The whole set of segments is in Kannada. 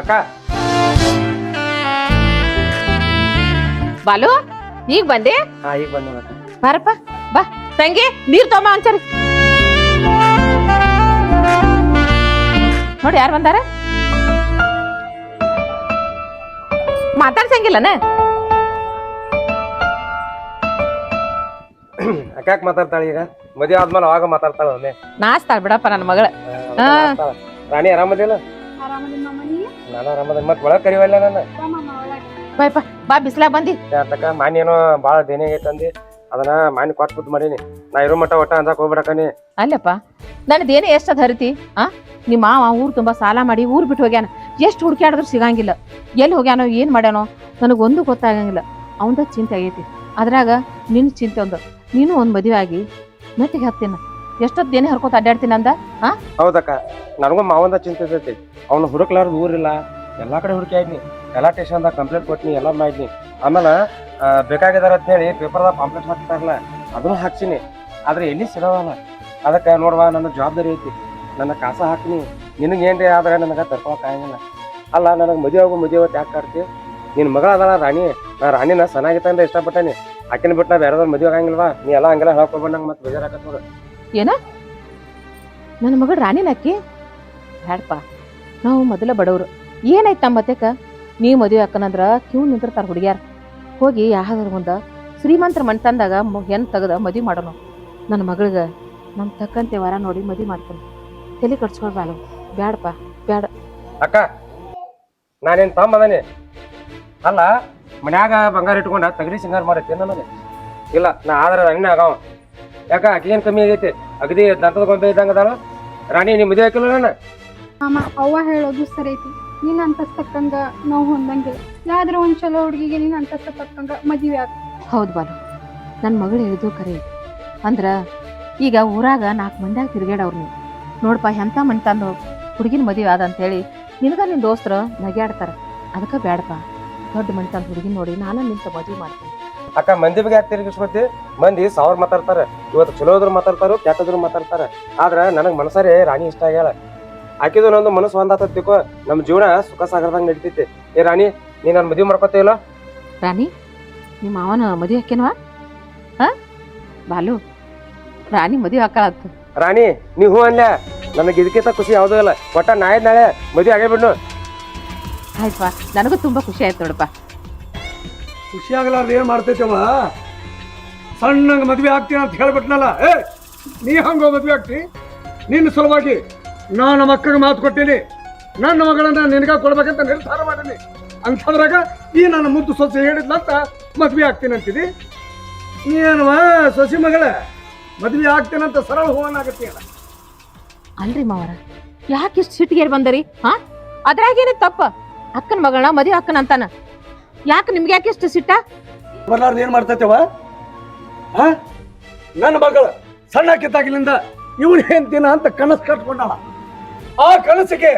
ಅಕ್ಕ. ಬಾಲು ಈಗ ಬಂದೆ? ಹಾ ಈಗ ಬಂದ ಬಾರಪ್ಪ ಬಾ. ತಂಗಿ ನೀರ್ ತಮ್ಮ ಅಂಚರಿ ನೋಡಿ ಯಾರು ಬಂದಾರ? ಮಾತಾಡ್ಸಂಗಿಲ್ಲನ? ಅಕ್ಕ ಮಾತಾಡ್ತಾಳೆ ಈಗ? ಮದುವೆ ಆದ್ಮೇಲೆ ಅವಾಗ ಮಾತಾಡ್ತಾಳೆ ಒಮ್ಮೆ. ನಾಸ್ತಾಳ ಬಿಡಪ್ಪ ನನ್ನ ಮಗಳ. ರಾಣಿ ಆರಾಮದಿಲ್ಲ ನಾನು ಆರಾಮದ ಮತ್ ಒಳಗೆ ಕರಿವಲ್ಲ ನನ್ನ. ಬಾ ಮಾಮ ಬಾ ಬಿಸ್ಲಾ ಬಂದಿ. ಯಾತಕ್ಕ ಮಾನಿ ಏನೋ ಭಾಳ ದೇನೆ ಆಗೈತೆ ಅಂದಿ. ಅದನ್ನ ಮಾನಿ ಕೊಟ್ಟು ಬಿಟ್ಟು ಮಾಡೀನಿ. ನಾ ಇರೋ ಮಟ್ಟ ಒಟ್ಟ ಅಂಜಾಕ್ ಹೋಗ್ಬಿಡಕನಿ ಅಲ್ಲಪ್ಪ ನನ್ನದೇನು ಎಷ್ಟದ ಹರಿತಿ ಆ? ನಿಮ್ಮ ಮಾವ ಊರು ತುಂಬಾ ಸಾಲ ಮಾಡಿ ಊರ್ ಬಿಟ್ಟು ಹೋಗ್ಯಾನ. ಎಷ್ಟು ಹುಡುಕ್ಯಾಡಿದ್ರು ಸಿಗಂಗಿಲ್ಲ. ಎಲ್ಲಿ ಹೋಗ್ಯಾನೋ ಏನ್ ಮಾಡ್ಯಾನೋ ನನಗೊಂದು ಗೊತ್ತಾಗಂಗಿಲ್ಲ. ಅವಂದ ಚಿಂತೆ ಆಗೈತಿ. ಅದ್ರಾಗ ನಿನ್ನ ಚಿಂತೆ ಒಂದು. ನೀನು ಒಂದ್ ಮದುವೆ ಆಗಿ ಮೆಟ್ಟಿಗೆ ಹತ್ತೀನ ಎಷ್ಟೊತ್ತು ಏನೇ ಹರ್ಕೋತ ಅಡ್ಡಾಡ್ತೀನಿ ಅಂದ ಹೌದಕ್ಕ, ನನಗೂ ಮಾವಂದ ಚಿಂತೆ ಇರ್ತೈತಿ ಅವ್ನು ಹುಡುಕ್ಲಾರ್ದು ಊರಿಲ್ಲ. ಎಲ್ಲಾ ಕಡೆ ಹುಡುಕಿ ಎಲ್ಲ ಎಲ್ಲಾ ಸ್ಟೇಷನ್ದಾಗ ಕಂಪ್ಲೇಂಟ್ ಕೊಟ್ಟಿನಿ ಎಲ್ಲ ಮಾಡಿದ್ನಿ. ಆಮೇಲೆ ಬೇಕಾಗಿದಾರ ಅಂತ ಹೇಳಿ ಪೇಪರ್ದಾಗ ಪಾಂಪ್ಲೆಟ್ ಹಾಕ್ತಾರಲ್ಲ ಅದನ್ನು ಹಾಕ್ಸಿನಿ. ಆದ್ರೆ ಎಲ್ಲಿ ಸಿಗವಲ್ಲ? ಅದಕ್ಕೆ ನೋಡುವ, ನನ್ನ ಜವಾಬ್ದಾರಿ ಐತಿ. ನನ್ನ ಕಾಸ ಹಾಕ್ನಿ. ನಿನಗೆ ಏನ್ರಿ ಆದ್ರೆ ನನಗೆ ಆಗಂಗಿಲ್ಲ. ಅಲ್ಲ, ನನಗೆ ಮದುವೆ ಆಗೋ ಮದುವೆ ಅವತ್ತು ಯಾಕೆ ಕಾಡ್ತಿ? ನಿನ್ನ ಮಗಳ ಅದಲ್ಲ ರಾಣಿ. ನಾ ರಾಣಿನ ಚೆನ್ನಾಗಿತ್ತಂದ್ರೆ ಇಷ್ಟಪಟ್ಟೇನಿ. ಆಕಿನ ಬಿಟ್ಟು ನಾ ಬೇರೆದವ್ರು ಮದುವೆ ಆಗಂಗಿಲ್ವಾ? ನೀ ಎಲ್ಲ ಹಂಗೆಲ್ಲ ಹೇಳ್ಕೊಬೇಡ ನಂಗೆ ಮತ್ತೆ ಬೇಜಾರಾಗತ್ತೆ ನೋಡು ನನ್ನ ಮಗಳು ರಾಣಿನಕ್ಕಿ ಬ್ಯಾಡಪ್ಪ. ನಾವು ಮೊದಲ ಬಡವರು. ಏನಾಯ್ತು ನಮ್ಮ ಮತ್ತೆಕ ನೀ ಮದುವೆ ಅಕ್ಕನಂದ್ರ ಕ್ಯೂ ನಿಂತಿರ್ತಾರ ಹುಡುಗ್ಯಾರ. ಹೋಗಿ ಯಾವ್ದಾರ ಮುಂದೆ ಶ್ರೀಮಂತರ ಮಣ್ತಂದಾಗ ಹೆಣ್ ತೆಗದ ಮದುವೆ ಮಾಡೋಣ. ನನ್ನ ಮಗಳಿಗೆ ನಮ್ಮ ತಕ್ಕಂತೆ ವರ ನೋಡಿ ಮದುವೆ ಮಾಡ್ತಾನೆ. ತಲೆ ಕಟ್ಸ್ಕೊಳ್ಬಾಳು ಬ್ಯಾಡಪ್ಪ, ಬ್ಯಾಡ. ಅಕ್ಕ, ನಾನೇನ್ ತಮ್ಮ ಅಲ್ಲ, ಮನ್ಯಾಗ ಬಂಗಾರ ಇಟ್ಕೊಂಡ ತಗಡಿ ಸಿಂಗಾರ ಮಾಡತ್ತೆ ಇಲ್ಲ, ನಾ ಆದ್ರೆ ನನ್ನ ಆಗವ ಯಾಕ ಆಕಿ ಏನ್ ಕಮ್ಮಿ ಆಗೈತಿ? ಅಗದಿ ದಂತದ ಗೊಂಬೆ ಇದ್ದಂಗ ಅದಾಳ? ರಾಣಿ ನೀ ಮದುವೆ ಹಾಕಿಲ್ಲ ನಾನು ಮಾಮ ಅವ್ವ ಹೇಳೋದು ಸರಿ ಐತಿ ನೀನ್ ಅಂತಸ್ತಕ್ಕಂಗ ನಾವು ಹೊಂದಂಗಿಲ್ಲ. ಯಾವ್ದಾರ ಒಂದ್ ಚಲೋ ಹುಡುಗಿಗೆ ನೀನ್ ಅಂತಸ್ತ ತಕ್ಕಂಗ ಮದುವೆ ಆಗ ಹೌದು ಬಾಲು. ನನ್ನ ಮಗಳು ಹೇಳಿದ್ದು ಕರೆ ಐತಿ. ಅಂದ್ರ ಈಗ ಊರಾಗ ನಾಲ್ಕು ಮಂದ್ಯಾಗ ತಿರ್ಗ್ಯಾಡವ್ರು ನೀವು. ನೋಡಪ್ಪ ಎಂಥ ಮನೆ ತಂದು ಹುಡುಗಿನ ಮದುವೆ ಆದ ಅಂತೇಳಿ ನಿನಗ ನಿನ್ನ ದೋಸ್ತರು ನಗ್ಯಾಡ್ತಾರ. ಅದಕ್ಕೆ ಬ್ಯಾಡಪ್ಪ ದೊಡ್ಡ ಮನೆ ತಂದು ಹುಡುಗಿನ ನೋಡಿ ನಾನು ನಿಂತ ಮದುವೆ ಮಾಡ್ತೀನಿ. ಅಕ್ಕ ಮಂದಿ ಬಗ್ಗೆ ಯಾಕೆ ತಿರುಗಿಸ್ಕೊತಿ? ಮಂದಿ ಸಾವಿರ ಮಾತಾಡ್ತಾರ. ಇವತ್ತು ಚಲೋ ಇದ್ರು ಮಾತಾಡ್ತಾರೋ ಕೆಟ್ಟದ್ರು ಮಾತಾಡ್ತಾರ. ಆದ್ರೆ ನನಗೆ ಮನಸಾರೆ ರಾಣಿ ಇಷ್ಟ ಆಗ್ಯಾಳ. ಆಕಿದು ನಂದು ಮನಸ್ಸು ಒಂದಾತತ್ತಿಕೋ ನಮ್ಮ ಜೀವನ ಸುಖ ಸಾಗರದಂಗ ನಡಿತೈತಿ. ಏ ರಾಣಿ ನೀ ನನ್ನ ಮದುವೆ ಮಾಡ್ಕೊತೇ ಇಲ್ಲ? ರಾಣಿ ನಿಮ್ಮ ಮಾವನ ಮದುವೆ ಹಾಕೇನವ ಹಾ? ಬಾಲು ರಾಣಿ ಮದುವೆ ಹಾಕಳತ್ತ ರಾಣಿ ನೀ ಹೂ ಅನ್ಲ ನನಗೆ ಇದಕ್ಕಿಂತ ಖುಷಿ ಯಾವುದೂ ಇಲ್ಲ. ಒಟ್ಟ ನಾಳೆ ನಾಳೆ ಮದುವೆ ಆಗೇ ಬಿಡ್ನು? ಆಯ್ತಪ್ಪ ನನಗೂ ತುಂಬಾ ಖುಷಿ ಆಯ್ತು ನೋಡಪ್ಪ. ಖುಷಿ ಆಗಲಾರ್ದ ಏನ್ ಮಾಡ್ತೈತವ ಸಣ್ಣಂಗ ಮದ್ವೆ ಆಗ್ತೀನಿ ಅಂತ ಹೇಳ್ಬಿಟ್ನಲ್ಲ, ಏ, ನೀ ಹಂಗ ಮದ್ವೆ ಆಗ್ತಿ? ನಿನ್ನ ಸಲುವಾಗಿ ನಾನು ಮಕ್ಕಳಿಗೆ ಮಾತು ಕೊಟ್ಟೀನಿ. ನನ್ನ ಮಗಳನ್ನ ನಿನಗ ಕೊಡ್ಬೇಕಂತ ನಿರ್ಧಾರ ಮಾಡೀನಿ. ಅಂಥದ್ರಾಗ ಈ ನನ್ನ ಮುದ್ದು ಸೊಸೆ ಹೇಳಿದ್ಲಂತ ಮದ್ವೆ ಆಗ್ತೀನಿ ಅಂತಿದಿ. ನೀನವ ಸೊಸಿ ಮಗಳ, ಮದ್ವೆ ಆಗ್ತೀನಂತ ಸರಳ ಹೂವನ್ನಾಗತ್ತೀಯಲ್ಲ ಅಲ್ರಿ ಮಾವರ, ಯಾಕೆ ಇಷ್ಟು ಸಿಟ್ಟಿಗೆ ಬಂದರಿ, ಹಾ? ಅದ್ರಾಗೇನೆ ತಪ್ಪ? ಅಕ್ಕನ ಮಗಳ ಮದುವೆ ಅಕ್ಕನ ಅಂತಾನ? ಯಾಕೆ ನಿಮ್ಗೆ ಯಾಕೆ ಇಷ್ಟು ಸಿಟ್ಟ? ಬರ್ಲಾರ್ದ ಏನ್ ಮಾಡ್ತೈತವ ಆ? ನನ್ನ ಮಗಳು ಸಣ್ಣ ಕಿತ್ತಾಗಿಲಿಂದ ಇವಳು ದಿನ ಅಂತ ಕನಸು ಕಟ್ಕೊಂಡಾಳ ಆ ಕನಸಿಗೆ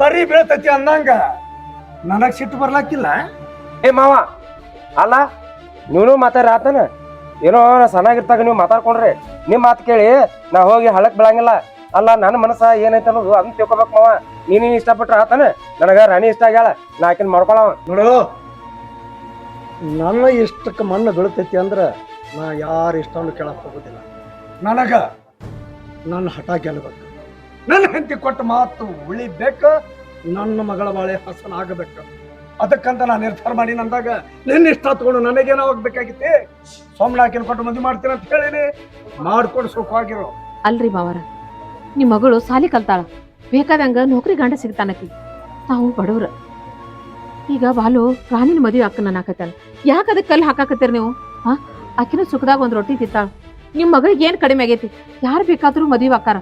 ಬರೀ ಬೀಳ್ತೈತಿ ಅಂದಂಗ ನನಗ್ ಸಿಟ್ಟು ಬರ್ಲಾಕಿಲ್ಲ. ಏ ಮಾವ ಅಲ್ಲ ನೀನು ಮಾತಾಡ್ರಿ ಆತನ? ಏನೋ ನಾ ಸಣ್ಣಾಗಿರ್ತಾಗ ನೀವು ಮಾತಾಡ್ಕೊಂಡ್ರಿ. ನಿಮ್ಮ ಮಾತು ಕೇಳಿ ನಾ ಹೋಗಿ ಹಳಕ್ ಬೀಳಂಗಿಲ್ಲ. ಅಲ್ಲ ನನ್ನ ಮನಸ್ಸ ಏನೈತೆ ಅನ್ನೋದು ಅದನ್ನ ತಿಳ್ಕೊಬೇಕು ಮಾವ. ನೀನು ಇಷ್ಟಪಟ್ರ ಆತನ? ನನಗ ರಾಣಿ ಇಷ್ಟ ಆಗ್ಯಾಳ. ನಾ ಆಕಿನ ಮಾಡ್ಕೊಳವ. ನೋಡು ನನ್ನ ಇಷ್ಟಕ್ಕೆ ಮಣ್ಣು ಬೀಳ್ತೈತಿ ಅಂದ್ರೆ ನಾ ಯಾರ ಇಷ್ಟವನ್ನು ಕೇಳಕ್ಕೆ ಹೋಗೋದಿಲ್ಲ. ನನಗ ನನ್ನ ಹಠ ಗೆಲ್ಲಬೇಕು ನನ್ನ ಹೆಂಡತಿ ಕೊಟ್ಟ ಮಾತು ಉಳಿಬೇಕು ನನ್ನ ಮಗಳ ಬಾಳೆ ಹಸನ ಆಗಬೇಕು. ಅದಕ್ಕಂತ ನಾನು ನಿರ್ಧಾರ ಮಾಡಿ ನಂದಾಗ ನಿನ್ನ ಇಷ್ಟ ತಗೊಂಡು ನನಗೇನೋ ಹೋಗ್ಬೇಕಾಗಿತ್ತೆ? ಸೋಮಣ್ಣ ಹಾಕಿನ ಕೊಟ್ಟು ಮದುವೆ ಮಾಡ್ತೀನಿ ಅಂತ ಹೇಳಿನಿ. ಮಾಡ್ಕೊಂಡು ಸುಖವಾಗಿರೋ. ಅಲ್ರಿ ಮಾವರ ನಿಮ್ಮ ಮಗಳು ಸಾಲಿ ಕಲ್ತಾಳ. ಬೇಕಾದಂಗ ನೌಕರಿ ಗಂಡ ಸಿಗ್ತಾನಕಿ. ತಾವು ಬಡವ್ರ. ಈಗ ಬಾಲು ರಾಣಿನ ಮದುವೆ ಅಕ್ಕನ ಹಾಕತ್ತಾನ ಯಾಕೆ ಅದಕ್ಕೆ ಕಲ್ಲು ಹಾಕಾಕತ್ತೀರಿ ನೀವು? ಹಾ ಆಕಿನ ಸುಖದಾಗ ಒಂದು ರೊಟ್ಟಿ ತಿಂತಾಳ. ನಿಮ್ಮ ಮಗಳಿಗೆ ಏನು ಕಡಿಮೆ ಆಗೈತಿ? ಯಾರು ಬೇಕಾದರೂ ಮದುವೆ ಹಾಕಾರ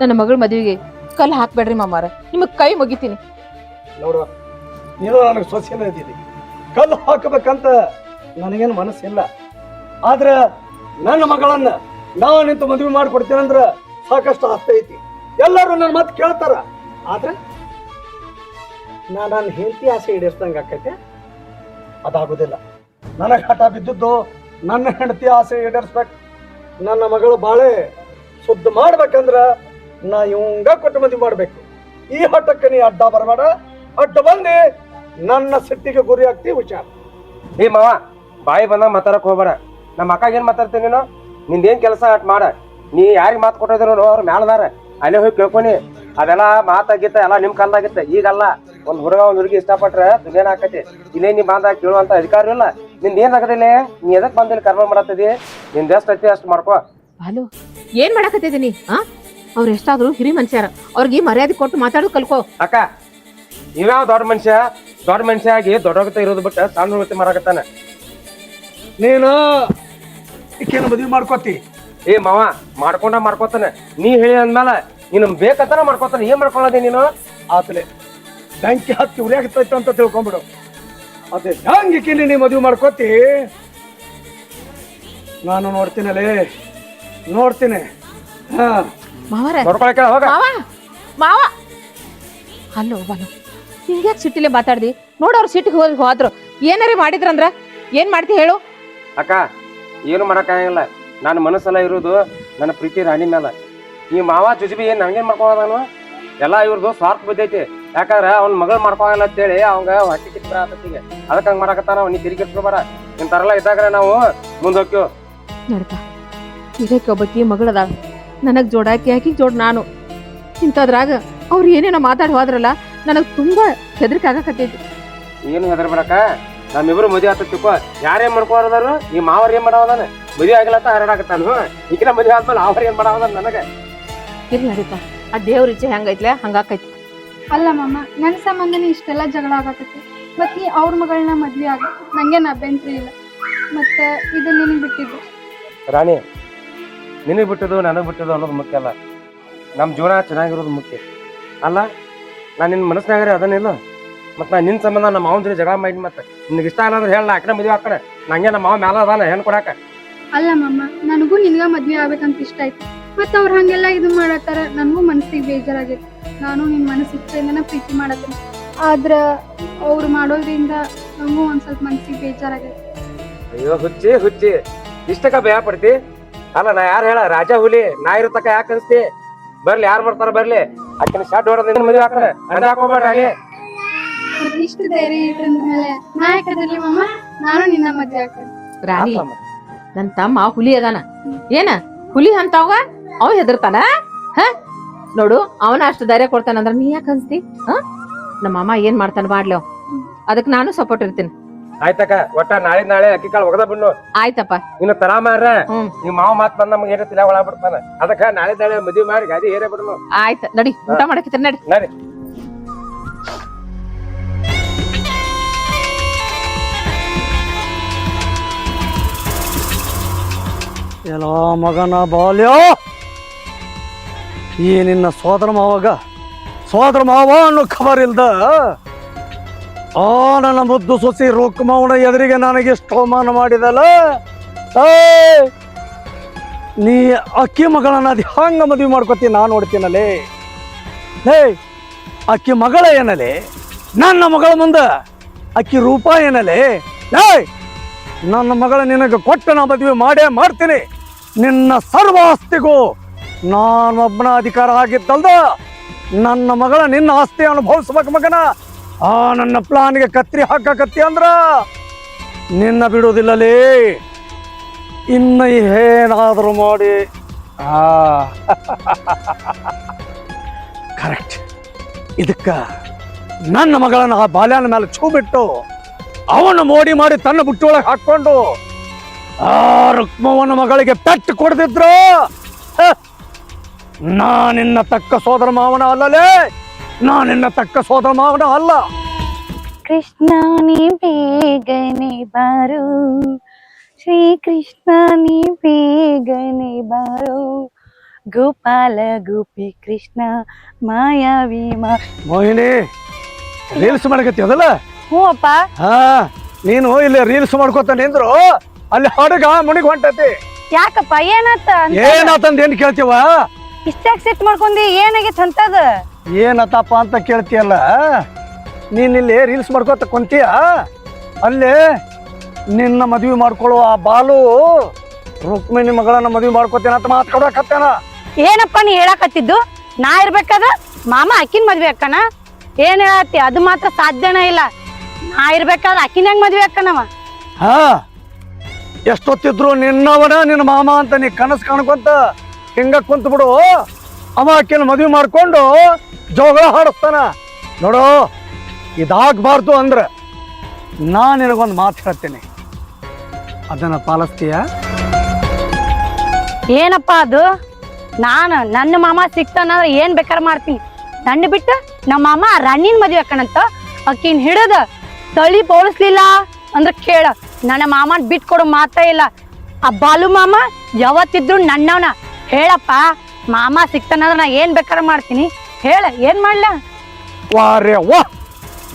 ನನ್ನ ಮಗಳ ಮದುವೆಗೆ ಕಲ್ಲು ಹಾಕ್ಬೇಡ್ರಿ ಮಾಮಾರ. ನಿಮಗೆ ಕೈ ಮುಗಿತೀನಿ. ನೋಡು ನೀನು ನನಗೆ ಸೊಸೆನೇ ಇದ್ದೀನಿ ಕಲ್ಲು ಹಾಕಬೇಕಂತ ನನಗೇನು ಮನಸ್ಸಿಲ್ಲ. ಆದ್ರೆ ನನ್ನ ಮಗಳನ್ನ ನಾವು ನಿಂತು ಮದುವೆ ಮಾಡಿಕೊಡ್ತೀನಂದ್ರ ಸಾಕಷ್ಟು ಆಸ್ತಿ ಐತಿ. ಎಲ್ಲರೂ ನನ್ನ ಮಾತು ಕೇಳ್ತಾರ. ಆದ್ರೆ ನಾ ನನ್ನ ಹೆಂಡತಿ ಆಸೆ ಈಡೇರ್ಸ್ದಂಗೆ ಆಕೈತೆ? ಅದಾಗೋದಿಲ್ಲ. ನನಗೆ ಹಠ ಬಿದ್ದದ್ದು ನನ್ನ ಹೆಂಡತಿ ಆಸೆ ಈಡೇರಿಸ್ಬೇಕು. ನನ್ನ ಮಗಳು ಬಾಳೆ ಶುದ್ಧ ಮಾಡ್ಬೇಕಂದ್ರೆ ನಾ ಇವಂಗ ಕೊಟ್ಟು ಮದುವೆ ಮಾಡ್ಬೇಕು. ಈ ಹಠಕ್ಕೆ ನೀ ಅಡ್ಡ ಬರಬೇಡ. ಅಡ್ಡ ಬಂದು ನನ್ನ ಸಿಟ್ಟಿಗೆ ಗುರಿ ಆಗ್ತಿ ಹುಷಾರ್. ಏ ಮಾವ, ಬಾಯಿ ಬಂದ ಮಾತಾಡಕ್ ಹೋಗ್ಬೇಡ. ನಮ್ಮ ಅಕ್ಕಾಗ ಏನ್ ಮಾತಾಡ್ತೀನಿ ನೀನು? ನಿಂದೇನ್ ಕೆಲಸ ಅಟ್ ಮಾಡ. ನೀ ಯಾರಿಗೆ ಮಾತು ಕೊಟ್ಟಿದ್ರು ಅವ್ರ ಮ್ಯಾಲದಾರ ಅಲ್ಲೇ ಹೋಗಿ ಕೇಳ್ಕೊನಿ. ಅದೆಲ್ಲ ಮಾತಾಗಿತ್ತ ಎಲ್ಲ ನಿಮ್ ಕಾಲದಾಗಿತ್ತ. ಈಗಲ್ಲ ಒಂದ್ ಹುಡುಗ ಒಂದ್ ಹುಡುಗಿ ಇಷ್ಟಪಟ್ರೆ ದುನಿಯಾನ ಆಕತಿ ಇಲ್ಲೇ ನೀ ಬಂದಾಗ ಕೇಳುವಂತ ಅಧಿಕಾರ ಇಲ್ಲ. ನಿಂದ ಏನ್ ಆಗದಿಲ್ಲ ನೀ ಎದಕ್ ಬಂದಿಲ್ಲ ಕರ್ಮ ಮಾಡತ್ತದಿ ನಿಂದ ಎಷ್ಟ್ ಐತಿ ಅಷ್ಟ್ ಮಾಡ್ಕೋ. ಹಲೋ ಏನ್ ಮಾಡಕತ್ತಿದೀನಿ ಆ? ಅವ್ರು ಎಷ್ಟಾದ್ರು ಹಿರಿ ಮನುಷ್ಯರ. ಅವ್ರಿಗೆ ಮರ್ಯಾದೆ ಕೊಟ್ಟು ಮಾತಾಡೋದು ಕಲ್ಕೋ. ಅಕ್ಕ ನೀವ್ಯಾವ ದೊಡ್ಡ ಮನುಷ್ಯ? ದೊಡ್ಡ ಮನುಷ್ಯ ಆಗಿ ದೊಡ್ಡ ಇರೋದು ಬಿಟ್ಟ ಸಣ್ಣ ವೃತ್ತಿ ಮಾರಾಕತ್ತಾನ. ನೀನು ಮದುವೆ ಮಾಡ್ಕೋತಿ? ಏ ಮಾವ ಮಾಡ್ಕೊಂಡ ಮಾಡ್ಕೋತಾನೆ ನೀ ಹೇಳಿ ಅಂದ್ಮೇಲೆ ನೀನು ಬೇಕತನ ಮಾಡ್ಕೊತಾನೆ ಏನ್ ಮಾಡ್ಕೊಳ್ಳೋದೆ ನೀನು? ಆತಲೆ ಬ್ಯಾಂಕಿ ಹತ್ತಿ ಉರಿಯಾಗ್ತೈತೆ ಅಂತ ತಿಳ್ಕೊಂಬಿಡು. ಅದೇ ಹಂಗೆ ಕಿಲ್ಲಿ ನೀ ಮದುವೆ ಮಾಡ್ಕೋತಿ? ನಾನು ನೋಡ್ತೀನಲ್ಲೇ ನೋಡ್ತೀನಿ. ಹಾ. ಮಾವರ. ನೋಡ್ಕೊಳಕ್ಕೆ ಹೋಗ. ಮಾವ ಮಾವ. ಅಲ್ಲೋ ಬಾಲು ಯಾಕೆ ಸಿಟ್ಟಿಲೆ ಮಾತಾಡ್ದಿ? ನೋಡೋರು ಅವ್ರು ಸಿಟ್ಟಿಗೆ ಹೋಗಿ ಹೋದ್ರು. ಏನಾರೇ ಮಾಡಿದ್ರಂದ್ರ? ಏನ್ ಮಾಡ್ತಿ ಹೇಳು? ಅಕ್ಕ ಏನು ಮಾಡಕ್ಕಾಗಲ್ಲ ನನ್ನ ಮನಸ್ಸೆಲ್ಲ ಇರೋದು ನನ್ನ ಪ್ರೀತಿ ರಾಣಿ ಮೇಲೆ ಈ ಮಾವ ಜುಜುಬಿ ಏನ್ ನಂಗೇನ್ ಮಾಡ್ಕೊಳ್ಳೋದಾನು ಎಲ್ಲ ಇವ್ರದ್ದು ಸ್ವಾರ್ಥ ಬಿದ್ದೈತಿ ಯಾಕಂದ್ರೆ ಅವ್ನ ಮಗಳು ಮಾಡ್ಕೊಳಲ್ಲ ಅಂತೇಳಿ ಅವಂಗ ಹೊಟ್ಟೆ ಕಿತ್ತ ಆತತ್ತಿಗೆ. ಅದಕ್ಕೆ ಹಂಗ ಮಾಡಕತ್ತಾನ ಅವ್ನಿಗೆ ತಿರುಗಿ ಇಟ್ಕೊಬಾರ ತರಲ್ಲ ಇದ್ದಾಗ ನಾವು ಮುಂದೆ ಹೋಗ್ಯೋ ನಡ್ಪ. ಇದಕ್ಕೆ ಒಬ್ಬಕಿ ಮಗಳದಾಳ ನನಗ್ ಜೋಡಾಕಿ ಹಾಕಿ ಜೋಡ್ ನಾನು. ಇಂಥದ್ರಾಗ ಅವ್ರು ಏನೇನೋ ಮಾತಾಡಿ ಹೋದ್ರಲ್ಲ ನನಗ್ ತುಂಬಾ ಹೆದರಿಕೆ ಆಗಕತ್ತೈತಿ. ಏನು ಬರಕ ನಮ್ಮಿಬ್ರು ಮದುವೆ ಆತತಿಕೋ ಯಾರೇನ್ ಮಾಡ್ಕೊಳದಾರು? ಈ ಮಾವರ್ ಏನ್ ಮಾಡವದಾನ ಮದುವೆ ಆಗಿಲ್ಲ ಅಂತ ಹರಡಾಕತ್ತಾನು. ಈಗಿನ ಮದುವೆ ಆದ್ಮೇಲೆ ಅವ್ರ ಏನ್ ಮಾಡವದಾನ ನನಗೆ. ಇರ್ಲಿ ನಡೀತ ಆ ದೇವ್ರ ಇಚ್ಛೆ ಹೆಂಗೈತ್ಲೆ ಹಂಗಾಕೈತಿ. ಅಲ್ಲ ಮಾಮ ನನ್ನ ಸಂಬಂಧನೇ ಇಷ್ಟೆಲ್ಲ ಜಗಳ ಆಗಾಕತ್ತೆ. ಮತ್ ನೀ ಅವ್ರ ಮಗಳನ್ನ ಮದ್ವೆ ಆಗ ನಾ ಅಭ್ಯಂತರ ಇಲ್ಲ. ಮತ್ತೆ ಇದು ನಿನಗೆ ಬಿಟ್ಟಿದ್ದು. ರಾಣಿ ನಿನಗೆ ಬಿಟ್ಟದು ನನಗೆ ಬಿಟ್ಟದು ಅನ್ನೋದು ಮುಖ್ಯ ಅಲ್ಲ. ನಮ್ಮ ಜೀವನ ಚೆನ್ನಾಗಿರೋದು ಮುಖ್ಯ. ಅಲ್ಲ ನಾನು ನಿನ್ನ ಮನಸ್ಸಿನಾಗ್ರೆ ಅದನ್ನಿಲ್ಲ ಮತ್ತು ನಾನು ನಿನ್ನ ಸಂಬಂಧ ನಮ್ಮ ಮಾವನ ಜೊತೆ ಜಗಳ ಮಾಡಿ ಮತ್ತೆ ನಿನ್ಗೆ ಇಷ್ಟ ಇಲ್ಲ ಅಂದ್ರೆ ಹೇಳ ಆಕಡೆ ಮದುವೆ ಆಕಡೆ ನಂಗೆ ನಮ್ಮ ಮಾವ ಮ್ಯಾಲ ಅದಾನ ಹೆಣ್ಣು ಕೊಡಾಕ. ಅಲ್ಲ ಮಾಮ ನನಗೂ ನಿನ್ಗ ಮದ್ವೆ ಆಗ್ಬೇಕಂತ ಇಷ್ಟ ಆಯ್ತು ಮತ್ತ ಅವ್ರು ಹಂಗೆಲ್ಲ ಇದು ಮಾಡತ್ತಾರ? ನನಗೂ ಮನಸ್ಸಿಗೆ ಬೇಜಾರಾಗೈತಿ. ನಾನು ನಿನ್ ಮನಸ್ಸು ಇಚ್ಛೆಯಿಂದನ ಪ್ರೀತಿ ಮಾಡತ್ತೀನಿ. ಆದ್ರ ಅವ್ರು ಮಾಡೋದ್ರಿಂದ ನನಗೂ ಒಂದ್ ಸ್ವಲ್ಪ ಮನ್ಸಿಗೆ ಬೇಜಾರಾಗೈತಿ. ಅಯ್ಯೋ ಹುಚ್ಚಿ ಹುಚ್ಚಿ. ಇಷ್ಟಕ್ಕ ಭಯ ಪಡ್ತಿ? ಅಲ್ಲ ನಾ ಯಾರು ಹೇಳ? ರಾಜ ಹುಲಿ ನಾ ಇರತಕ್ಕ ಯಾಕೆ ಅನ್ಸ್ತಿ? ಬರ್ಲಿ ಯಾರು ಬರ್ತಾರ ಬರ್ಲಿ. ಆಕಿನ ಶಾಟ್ ಹೊಡೆದ ಮದುವೆ ಹಾಕ್ತಾರೆ ಅಣ್ಣ ಹಾಕೋಬೇಡ ಹಾಗೆ. ಇಷ್ಟು ಧೈರ್ಯ ಇಟ್ಟಂದ್ಮೇಲೆ ನಾ ಯಾಕದಿರ್ಲಿ ಮಾಮ ನಾನು ನಿನ್ನ ಮದ್ವೆ ಆಗ್ತೇನೆ. ರಾಣಿ ನನ್ ತಮ್ಮ ಹುಲಿ ಅದಾನ. ಏನ? ಹುಲಿ ಅಂತವಾಗ? ಅವ ಹೆದರ್ತಾನ? ಹ? ನೋಡು ಅವನ ಅಷ್ಟು ಧೈರ್ಯ ಕೊಡ್ತಾನಂದ್ರ ನೀ ಯಾಕೆ ಅನ್ಸ್ತಿ ಹ? ನಮ್ಮ ಮಾಮ ಏನ್ ಮಾಡ್ತಾನ ಮಾಡ್ಲಿ ಅದಕ್ ಅದಕ್ಕೆ ನಾನು ಸಪೋರ್ಟ್ ಇರ್ತೀನಿ. ಆಯ್ತಕ್ಕ ಒಟ್ಟ ನಾಳೆ ನಾಳೆ ಅಕ್ಕಿ ಕಾಳು ಒಗದ ಬಿಡ್ನು. ಆಯ್ತಪ್ಪ. ಇನ್ನು ತರ ಮಾರ ಹ್ಮ್. ನಿಮ್ಮ ಮಾವ ಮಾತ್ ಬಂದ ನಮ್ಗೆ ಏನೋ ತಿಳ ಒಳಬಿಡ್ತಾನ ಅದಕ್ಕ ನಾಳೆ ನಾಳೆ ಮದ್ವಿ ಮಾಡಿ ಗಾಡಿ ಏರೇ ಬಿಡ್ನು. ಆಯ್ತ ನಡಿ ಊಟ ಮಾಡಕ್ಕೆ ನಡಿ. ನಡಿ. ಎಲ್ಲ ಮಗನ ಬಾಲ್ಯೋ. ಈ ನಿನ್ನ ಸೋದರ ಮಾವಾಗ, ಸೋದರ ಮಾವ ಅನ್ನೋ ಖಬರ್ ಇಲ್ದ ಆ ನನ್ನ ಮುದ್ದು ಸೊಸಿ ರುಕ್ಮವನ ಎದುರಿಗೆ ನನಗೆ ಎಷ್ಟು ಅವಮಾನ ಮಾಡಿದಲ್ಲ? ನೀ ಅಕ್ಕಿ ಮಗಳನ್ನ ಅದು ಹಂಗ ಮದುವೆ ಮಾಡ್ಕೊತೀನಿ ನಾನು ನೋಡ್ತೀನಲ್ಲೇ ಹೇ ಅಕ್ಕಿ ಮಗಳ ಏನಲೆ? ನನ್ನ ಮಗಳ ಮುಂದೆ ಅಕ್ಕಿ ರೂಪ ಏನಲೆ? ಹೇ ನನ್ನ ಮಗಳ ನಿನಗೆ ಕೊಟ್ಟು ನಾ ಮದುವೆ ಮಾಡೇ ಮಾಡ್ತೀನಿ. ನಿನ್ನ ಸರ್ವ ಆಸ್ತಿಗೂ ನಾನೊಬ್ಬನ ಅಧಿಕಾರ ಆಗಿದ್ದಲ್ದ ನನ್ನ ಮಗಳ ನಿನ್ನ ಆಸ್ತಿ ಅನುಭವಿಸ್ಬೇಕು ಮಗನ. ಆ ನನ್ನ ಪ್ಲಾನ್ಗೆ ಕತ್ರಿ ಹಾಕಕತ್ತಿ ಅಂದ್ರ ನಿನ್ನ ಬಿಡುವುದಿಲ್ಲಲೇ. ಇನ್ನ ಏನಾದರೂ ಮಾಡಿ. ಆ. ಕರೆಕ್ಟ್ ಇದಕ್ಕ ನನ್ನ ಮಗಳನ್ನ ಆ ಬಾಲ್ಯನ ಮೇಲೆ ಛೂ ಬಿಟ್ಟು ಅವನು ಮೋಡಿ ಮಾಡಿ ತನ್ನ ಬುಟ್ಟಿ ಒಳಗೆ ಹಾಕ್ಕೊಂಡು ಆ ರುಕ್ಮವನ ಮಗಳಿಗೆ ಪೆಟ್ಟು ಕೊಡದಿದ್ರು ನಾನಿನ್ನ ತಕ್ಕ ಸೋದರ ಮಾವನ ಅಲ್ಲಲೇ ನಾನಿನ್ನ ತಕ್ಕ ಸೋದರ ಮಾವನ ಅಲ್ಲ. ಕೃಷ್ಣ ನೀ ಬೇಗನೆ ಬಾರು. ಶ್ರೀ ಕೃಷ್ಣ ನೀ ಬೇಗನೆ ಬಾರು. ಗೋಪಾಲ ಗೋಪಿ ಕೃಷ್ಣ ಮಾಯಾವಿ ಮಾ ಮೋಹಿನಿ ರೀಲ್ಸ್ ಮಾಡಕತ್ತಿ ಅದಲ್ಲ? ಹ್ಞೂ ಅಪ್ಪ ಹಾ ನೀನು ಇಲ್ಲಿ ರೀಲ್ಸ್ ಮಾಡ್ಕೋತ ನಿಂದ್ರು ಅಲ್ಲಿ ಹಡಗ ಮುಣಿಗ್ ಹೊಂಟತಿ. ಯಾಕಪ್ಪ ಏನಾತ ಏನಾತಂದ ಏನ್ ಕೇಳ್ತೀವ? ಇಷ್ಟಾಕ್ ಸೆಟ್ ಮಾಡ್ಕೊಂಡಿ ಏನಾಗೈತ್ ಅಂತದ? ಏನತ್ತಪ್ಪ ಅಂತ ಕೇಳ್ತೀಯಲ್ಲ? ನೀನ್ ಇಲ್ಲಿ ರೀಲ್ಸ್ ಮಾಡ್ಕೋತ ಕುಂತೀಯ? ಅಲ್ಲಿ ನಿನ್ನ ಮದ್ವಿ ಮಾಡ್ಕೊಳ್ಳುವ ಆ ಬಾಲು ರುಕ್ಮಿಣಿ ಮಗಳನ್ನ ಮದ್ವಿ ಮಾಡ್ಕೊತೀನ ಅಂತ ಮಾತಾಡಕತ್ತೇನ ಏನಪ್ಪ ನೀ ಹೇಳಕತ್ತಿದ್ದು? ನಾ ಇರ್ಬೇಕಾದ? ಮಾಮ ಅಕ್ಕಿನ ಮದ್ವೆ ಅಕ್ಕನ? ಏನ್ ಹೇಳತ್ತಿ? ಅದು ಮಾತ್ರ ಸಾಧ್ಯನೇ ಇಲ್ಲ. ನಾ ಇರ್ಬೇಕಾದ್ರೆ ಅಕ್ಕಿನ ಹೆಂಗ್ ಮದ್ವೆ ಅಕ್ಕನವ? ಹಾ ಎಷ್ಟೊತ್ತಿದ್ರು ನಿನ್ನವನ ನಿನ್ನ ಮಾಮ ಅಂತ ನೀ ಕನಸು ಕಾಣ್ಕೊಂತ ಹಿಂಗ ಕುಂತ ಬಿಡು. ಅವ ಆಕಿನ ಮದ್ವೆ ಮಾಡ್ಕೊಂಡು ಜೋಗಳ ಹಾಡಿಸ್ತಾನ. ನೋಡು, ಇದಾಗಬಾರ್ದು ಅಂದ್ರೆ ನಾ ನಿನಗೊಂದು ಮಾತು ಹೇಳ್ತೀನಿ. ಅದನ್ನ ಪಾಲಿಸ್ತೀಯ? ಏನಪ್ಪ ಅದು? ನಾನು ನನ್ನ ಮಾಮ ಸಿಕ್ತಾನಂದ್ರೆ ಏನ್ ಬೇಕಾದ್ರೆ ಮಾಡ್ತೀನಿ. ನನ್ನ ಬಿಟ್ಟು ನಮ್ಮ ಮಾಮ ರಣ್ಣಿನ ಮದ್ವೆ ಹಾಕಣಂತ ಅಕ್ಕಿನ ಹಿಡದ ತಳಿ ಪೋಲಿಸ್ಲಿಲ್ಲ ಅಂದ್ರೆ ಕೇಳ. ನನ್ನ ಮಾಮನ್ ಬಿಟ್ಕೊಡೋ ಮಾತೇ ಇಲ್ಲ. ಆ ಬಾಲು ಮಾಮ ಯಾವತ್ತಿದ್ರು ನನ್ನವನ. ಹೇಳಪ್ಪ, ಮಾಮ ಸಿಕ್ತಾನಂದ್ರೆ ನಾ ಏನ್ ಬೇಕಾದ್ರೆ ಮಾಡ್ತೀನಿ. ಹೇಳ, ಏನ್ ಮಾಡ್ಲ?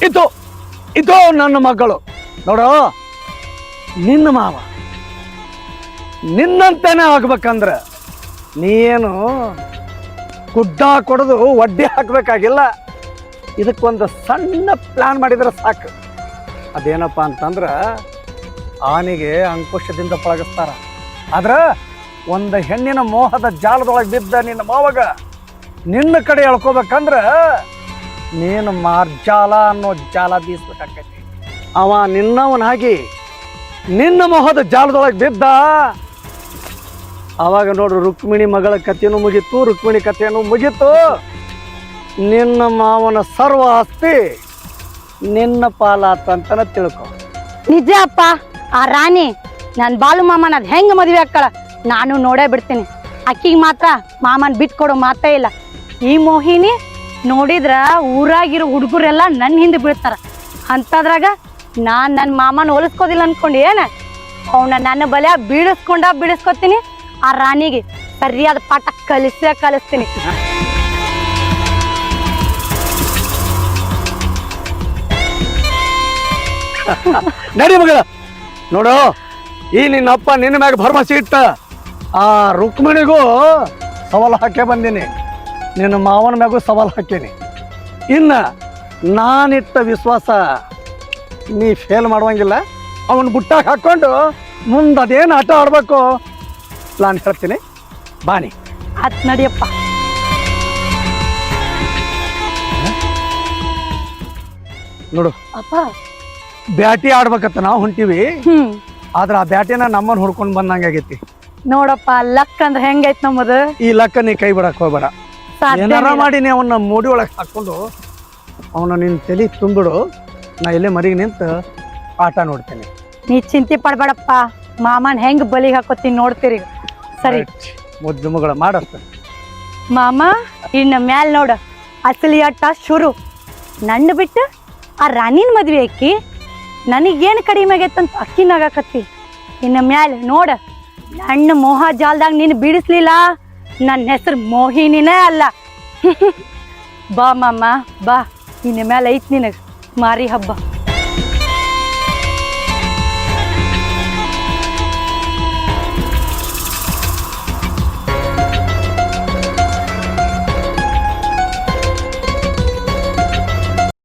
ಇದು ಇದು ನನ್ನ ಮಗಳು. ನೋಡು, ನಿನ್ನ ಮಾವ. ನಿನ್ನಂತೆನೇ ಆಗ್ಬೇಕಂದ್ರೆ ನೀನು ಗುಡ್ಡ ಕೊಡದು ಒಡ್ಡಿ ಹಾಕ್ಬೇಕಾಗಿಲ್ಲ. ಇದಕ್ಕೊಂದು ಸಣ್ಣ ಪ್ಲಾನ್ ಮಾಡಿದ್ರೆ ಸಾಕು. ಅದೇನಪ್ಪ ಅಂತಂದ್ರ ಆನೆಗೆ ಅಂಕುಶದಿಂದ ಪಳಗಿಸ್ತಾರ. ಆದ್ರ ಒಂದು ಹೆಣ್ಣಿನ ಮೋಹದ ಜಾಲದೊಳಗೆ ಬಿದ್ದ ನಿನ್ನ ಮಾವಗ ನಿನ್ನ ಕಡೆ ಎಳ್ಕೋಬೇಕಂದ್ರೆ ನೀನು ಮಾರ್ಜಾಲ ಅನ್ನೋ ಜಾಲ ಬೀಸ್ಬೇಕಾಕೈತಿ. ಅವ ನಿನ್ನವನಾಗಿ ನಿನ್ನ ಮೊಹದ ಜಾಲದೊಳಗೆ ಬಿದ್ದ. ಅವಾಗ ನೋಡು ರುಕ್ಮಿಣಿ ಮಗಳ ಕಥೆಯೂ ಮುಗೀತು, ರುಕ್ಮಿಣಿ ಕಥೆನೂ ಮುಗೀತು. ನಿನ್ನ ಮಾವನ ಸರ್ವ ಆಸ್ತಿ ನಿನ್ನ ಪಾಲಾತಂತನ ತಿಳ್ಕೊ. ನಿಜ ಅಪ್ಪ, ಆ ರಾಣಿ ನನ್ನ ಬಾಲು ಮಾಮನ ಅದು ಹೆಂಗ್ ಮದುವೆ ಅಕ್ಕಳ ನಾನು ನೋಡೇ ಬಿಡ್ತೀನಿ. ಅಕ್ಕಿಗೆ ಮಾತ್ರ ಮಾಮನ್ ಬಿಟ್ಕೊಡೋ ಮಾತೇ ಇಲ್ಲ. ಈ ಮೋಹಿನಿ ನೋಡಿದ್ರ ಊರಾಗಿರೋ ಹುಡುಗರೆಲ್ಲ ನನ್ನ ಹಿಂದೆ ಬೀಳ್ತಾರ. ಅಂಥದ್ರಾಗ ನಾನು ನನ್ನ ಮಾಮನ ಹೋಲಿಸ್ಕೋದಿಲ್ಲ ಅನ್ಕೊಂಡು ಏನ? ಅವನ ನನ್ನ ಬಲ ಬೀಳಿಸ್ಕೊಂಡ ಬೀಳಿಸ್ಕೊತೀನಿ, ಆ ರಾಣಿಗೆ ಸರಿಯಾದ ಪಾಠ ಕಲಿಸೇ ಕಲಿಸ್ತೀನಿ. ನಡಿ ಮಗಳ. ನೋಡು, ಈ ನಿನ್ನ ಅಪ್ಪ ನಿನ್ನ ಮ್ಯಾಗ ಭರವಸೆ ಇಟ್ಟ. ಆ ರುಕ್ಮಿಣಿಗೂ ಸವಾಲು ಹಾಕೇ ಬಂದೀನಿ. ನಿನ್ನ ಮಾವನ ಮ್ಯಾಗೂ ಸವಾಲು ಹಾಕೇನಿ. ಇನ್ನ ನಾನಿಟ್ಟ ವಿಶ್ವಾಸ ನೀ ಫೇಲ್ ಮಾಡುವಂಗಿಲ್ಲ. ಅವನು ಬುಟ್ಟಾಗಿ ಹಾಕ್ಕೊಂಡು ಮುಂದೆ ಅದೇನು ಆಟ ಆಡಬೇಕು? ನಾನು ಹೇಳ್ತೀನಿ. ಬಾನಿ ಅತ್ ನಡಿಯಪ್ಪ. ನೋಡು. ಅಪ್ಪ. ಬ್ಯಾಟಿ ಆಡ್ಬೇಕತ್ತ ನಾವು ಹೊಂಟಿವಿ. ಆದ್ರೆ ಆ ಬ್ಯಾಟಿನ ನಮ್ಮನ್ನು ಹುಡ್ಕೊಂಡು ಬಂದಂಗಾಗೈತಿ ನೋಡಪ್ಪ ಲಕ್ ಅಂದ್ರೆ ಹೆಂಗೈತ್ ನಮ್ಮದು? ಈ ಲಕ್ಕ ನೀ ಕೈ ಬಿಡಕ್ ಹೋಗ್ಬೇಡ. ಏನಾರ ಮಾಡಿ ನೀ ಅವನ್ನ ಮೋಡಿ ಒಳಗೆ ಹಾಕೊಂಡು ಅವನ ನಿನ್ನ ತಲೆ ತುಂಬಿಡು ನಾ ಇಲ್ಲೇ ಮರಿಗೆ ನಿಂತು ಆಟ ನೋಡ್ತೇನೆ. ನೀ ಚಿಂತೆ ಪಡ್ಬೇಡಪ್ಪ ಮಾಮನ್ ಹೆಂಗ್ ಬಲಿ ಹಾಕೋತೀನಿ ನೋಡ್ತೀರಿ. ಸರಿ. ಮುದ್ದು ಮಗಳ ಮಾಡಸ್ತ ಮಾಮ ಇನ್ನ ಮ್ಯಾಲ್ ನೋಡ ಅಸಲಿ ಆಟ ಶುರು. ನನ್ನ ಬಿಟ್ಟು ಆ ರಾಣಿನ ಮದ್ವೆ ಅಕ್ಕಿ ನನಗೇನು ಕಡಿಮೆ ಆಗೈತಂತ ಅಕ್ಕಿನಾಗತ್ತಿ ಇನ್ನ ಮ್ಯಾಲೆ ನೋಡ. ನನ್ನ ಮೋಹ ಜಾಲ್ದಾಗ ನೀನು ಬಿಡಿಸ್ಲಿಲ್ಲ? ನನ್ನ ಹೆಸರು ಮೋಹಿನಿನೇ ಅಲ್ಲ. ಬಾ ಮಾಮ, ಬಾ. ಇನ್ನ ಮೇಲೆ ಐತ್ ನಿನಗೆ ಮಾರಿ ಹಬ್ಬ.